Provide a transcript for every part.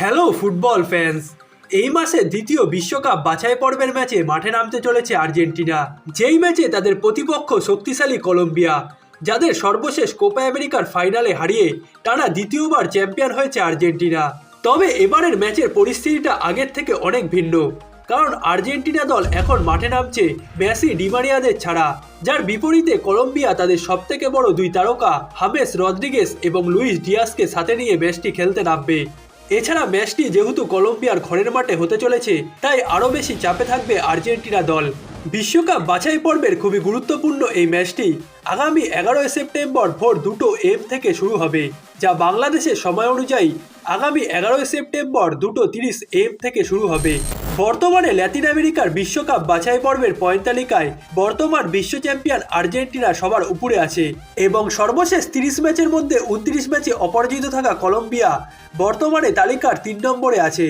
Hello football fans! এই মাসে দ্বিতীয় বিশ্বকাপ বাছাই পর্বের ম্যাচে মাঠে নামতে চলেছে আর্জেন্টিনা। যেই ম্যাচে তাদের প্রতিপক্ষ শক্তিশালী কলম্বিয়া, যাদের সর্বশেষ কোপা আমেরিকার ফাইনালে হারিয়ে টানা দ্বিতীয়বার চ্যাম্পিয়ন হয়েছে আর্জেন্টিনা। তবে এবারের ম্যাচের পরিস্থিতিটা আগের থেকে অনেক ভিন্ন। কারণ আর্জেন্টিনা দল এখন মাঠে নামছে মেসি ডিমারিয়াদের ছাড়া, যার বিপরীতে কলম্বিয়া তাদের সবথেকে বড় দুই তারকা হামেস রদ্রিগেস এবং লুইস ডিয়াসকে সাথে নিয়ে ম্যাচটি খেলতে নামবে। এছাড়া ম্যাচটি যেহেতু কলম্বিয়ার ঘরের মাঠে হতে চলেছে, তাই আরও বেশি চাপে থাকবে আর্জেন্টিনা দল। বিশ্বকাপ বাছাই পর্বের খুবই গুরুত্বপূর্ণ এই ম্যাচটি আগামী এগারোই সেপ্টেম্বর ভোর দুটো এম থেকে শুরু হবে, যা বাংলাদেশের সময় অনুযায়ী আগামী এগারোই সেপ্টেম্বর দুটো তিরিশ এম থেকে শুরু হবে। বর্তমানে ল্যাতিন আমেরিকার বিশ্বকাপ বাছাই পর্বের পয়েন্ট তালিকায় বর্তমান বিশ্ব চ্যাম্পিয়ন আর্জেন্টিনা সবার উপরে আছে এবং সর্বশেষ তিরিশ ম্যাচের মধ্যে উনত্রিশ ম্যাচে অপরাজিত থাকা কলম্বিয়া বর্তমানে তালিকার তিন নম্বরে আছে।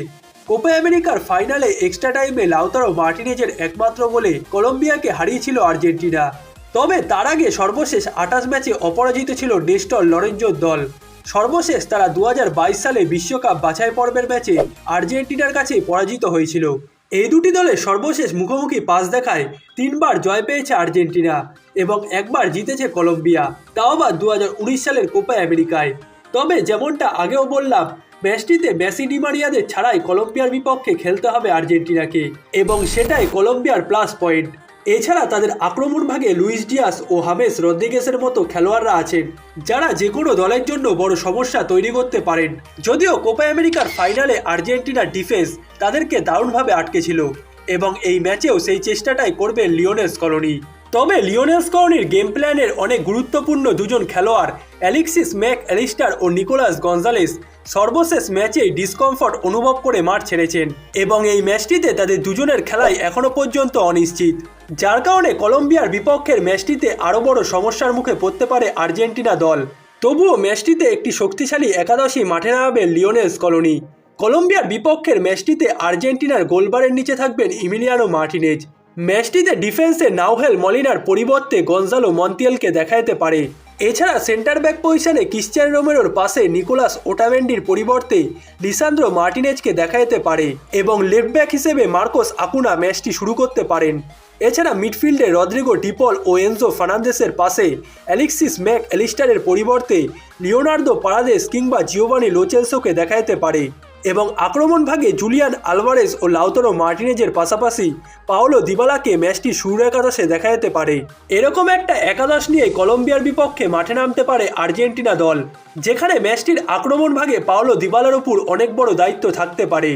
কোপা আমেরিকার ফাইনালে এক্সট্রা টাইমে লাউতারো মার্টিনেজের একমাত্র বলে কলম্বিয়াকে হারিয়েছিল আর্জেন্টিনা। তবে তার আগে সর্বশেষ আঠাশ ম্যাচে অপরাজিত ছিল নেস্টর লরেঞ্জোর দল। সর্বশেষ তারা দু হাজার বাইশ সালে বিশ্বকাপ বাছাই পর্বের ম্যাচে আর্জেন্টিনার কাছে পরাজিত হয়েছিল। এই দুটি দলের সর্বশেষ মুখোমুখি পাস দেখায় তিনবার জয় পেয়েছে আর্জেন্টিনা এবং একবার জিতেছে কলম্বিয়া, তাও আবার দু সালের কোপা আমেরিকায়। তবে যেমনটা আগেও বললাম, ম্যাচটিতে মেসি ডিমারিয়াদের ছাড়াই কলম্বিয়ার বিপক্ষে খেলতে হবে আর্জেন্টিনাকে এবং সেটাই কলম্বিয়ার প্লাস পয়েন্ট। এছাড়া তাদের আক্রমণ ভাগে লুইস ডিয়াস ও হামেস রদ্রিগেসের মতো খেলোয়াড়রা আছেন, যারা যে কোনো দলের জন্য বড় সমস্যা তৈরি করতে পারেন। যদিও কোপা আমেরিকার ফাইনালে আর্জেন্টিনার ডিফেন্স তাদেরকে দারুণভাবে আটকেছিল, এবং এই ম্যাচেও সেই চেষ্টাটাই করবে লিওনেস কলোনি। তবে লিওনেস কলোনির গেম প্ল্যানের অনেক গুরুত্বপূর্ণ দুজন খেলোয়াড়, অ্যালেক্সিস ম্যাক অ্যালিস্টার ও নিকোলাস গঞ্জালেস সর্বশেষ ম্যাচেই ডিসকমফর্ট অনুভব করে মাঠ ছেড়েছেন এবং এই ম্যাচটিতে তাদের দুজনের খেলাই এখনও পর্যন্ত অনিশ্চিত। যার কারণে কলম্বিয়ার বিপক্ষের ম্যাচটিতে আরও বড় সমস্যার মুখে পড়তে পারে আর্জেন্টিনা দল। তবুও ম্যাচটিতে একটি শক্তিশালী একাদশী মাঠে নামাবে লিওনেস কলোনি। কলম্বিয়ার বিপক্ষের ম্যাচটিতে আর্জেন্টিনার গোলবারের নিচে থাকবেন ইমিলিয়ানো মার্টিনেজ। ম্যাচটিতে ডিফেন্সে নাওহেল মলিনার পরিবর্তে গঞ্জালো মন্তিয়ালকে দেখা যেতে পারে। এছাড়া সেন্টার ব্যাক পজিশনে ক্রিশ্চিয়ান রোমেরোর পাশে নিকোলাস ওটামেন্ডির পরিবর্তে লিসান্দ্রো মার্টিনেজকে দেখা যেতে পারে এবং লেফট ব্যাক হিসেবে মার্কোস আকুনা ম্যাচটি শুরু করতে পারেন। এছাড়া মিডফিল্ডে রদ্রিগো ডিপল ও এনজো ফার্নান্দেসের পাশে অ্যালেক্সিস ম্যাক অ্যালিস্টারের পরিবর্তে লিওনার্দো পারাদেস কিংবা জিওভানি লোচেলসোকে দেখা যেতে পারে। এবং আক্রমণ ভাগে জুলিয়ান আলভারেজ ও লাউতরো মার্টিনেজের পাশাপাশি পাওলো দিবালাকে ম্যাচটি শুরু একাদশে দেখা যেতে পারে। এরকম একটা একাদশ নিয়ে কলম্বিয়ার বিপক্ষে মাঠে নামতে পারে আর্জেন্টিনা দল, যেখানে ম্যাচটির আক্রমণ ভাগে পাওলো দিবালার উপর অনেক বড় দায়িত্ব থাকতে পারে।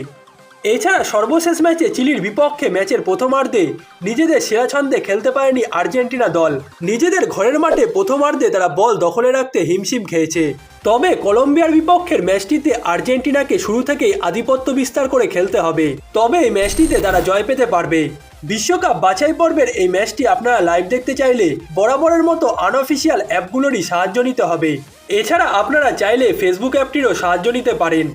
এছাড়া সর্বশেষ ম্যাচে চিলির বিপক্ষে ম্যাচের প্রথমার্ধে নিজেদের সেরা ছন্দে খেলতে পারেনি আর্জেন্টিনা দল। নিজেদের ঘরের মাঠে প্রথমার্ধে তারা বল দখলে রাখতে হিমশিম খেয়েছে। তবে কলম্বিয়ার বিপক্ষের ম্যাচটিতে আর্জেন্টিনাকে শুরু থেকেই আধিপত্য বিস্তার করে খেলতে হবে। তবে এই ম্যাচটিতে তারা জয় পেতে পারবে। বিশ্বকাপ বাছাই পর্বের এই ম্যাচটি আপনারা লাইভ দেখতে চাইলে বরাবরের মতো আনঅফিসিয়াল অ্যাপগুলোরই সাহায্য নিতে হবে। এছাড়া আপনারা চাইলে ফেসবুক অ্যাপটিরও সাহায্য নিতে পারেন।